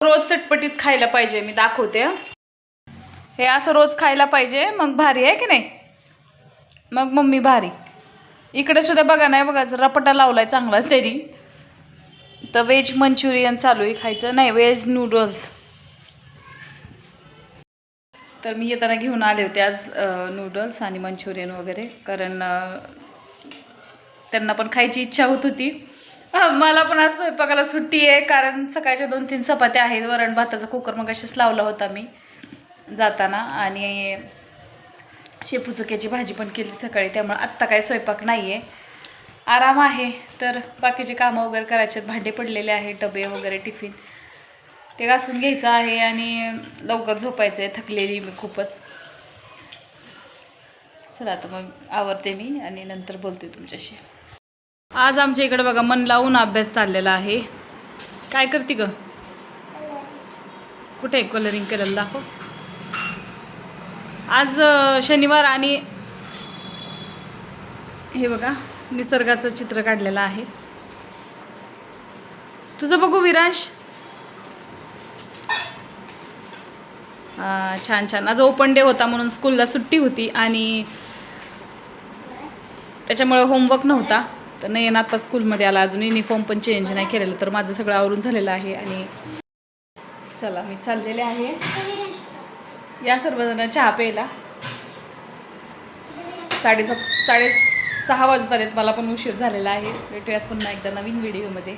रोज चटपटीत खायला पाहिजे मी दाखवते हे. असं रोज खायला पाहिजे मग भारी आहे की नाही? मग मम्मी भारी. इकडे सुद्धा बघा नाही बघा जर रपटा लावलाय चांगलाच तरी तर व्हेज मंचुरियन चालू आहे खायचं नाही व्हेज नूडल्स तर मी येताना घेऊन आले होते आज नूडल्स आणि मंचुरियन वगैरे कारण त्यांना पण खायची इच्छा होत होती. मला पण आज स्वयंपाकाला सुट्टी आहे कारण सकाळच्या दोन तीन चपात्या आहेत वरण भाताचा कुकर मग अशीच लावला होता मी जाताना. आणि शेपू चुक्याची भाजी पण केली सकाळी त्यामुळे आत्ता काही स्वयंपाक नाही आहे आराम आहे तर बाकीचे कामं वगैरे करायचे आहेत भांडे पडलेले आहे डबे वगैरे टिफिन. ते घासून घ्यायचं आहे आणि लवकर झोपायचं आहे थकलेली मी खूपच. चला आता मग आवरते मी आणि नंतर बोलते तुमच्याशी. आज आमच्या इकडे बघा मन लावून अभ्यास चाललेला आहे. काय करते ग? कुठे आहे कलरिंग केलेलं? दाखव. आज शनिवार आणि हे बघा निसर्गाचं चित्र काढलेलं आहे. तुझं बघू विराश छान छान. आज ओपन डे होता म्हणून स्कूलला सुट्टी होती आणि त्याच्यामुळे होमवर्क नव्हता. तर नाही ना आता स्कूलमध्ये आला अजून युनिफॉर्म पण चेंज नाही केलेलं तर माझं सगळं आवरून झालेलं आहे आणि चला मी चाललेले आहे. या सर्वजण चहा प्यायला. साडेसात साडे सहा वाजत आहेत मला पण उशीर झालेला आहे. भेटूयात पुन्हा एकदा नवीन व्हिडिओमध्ये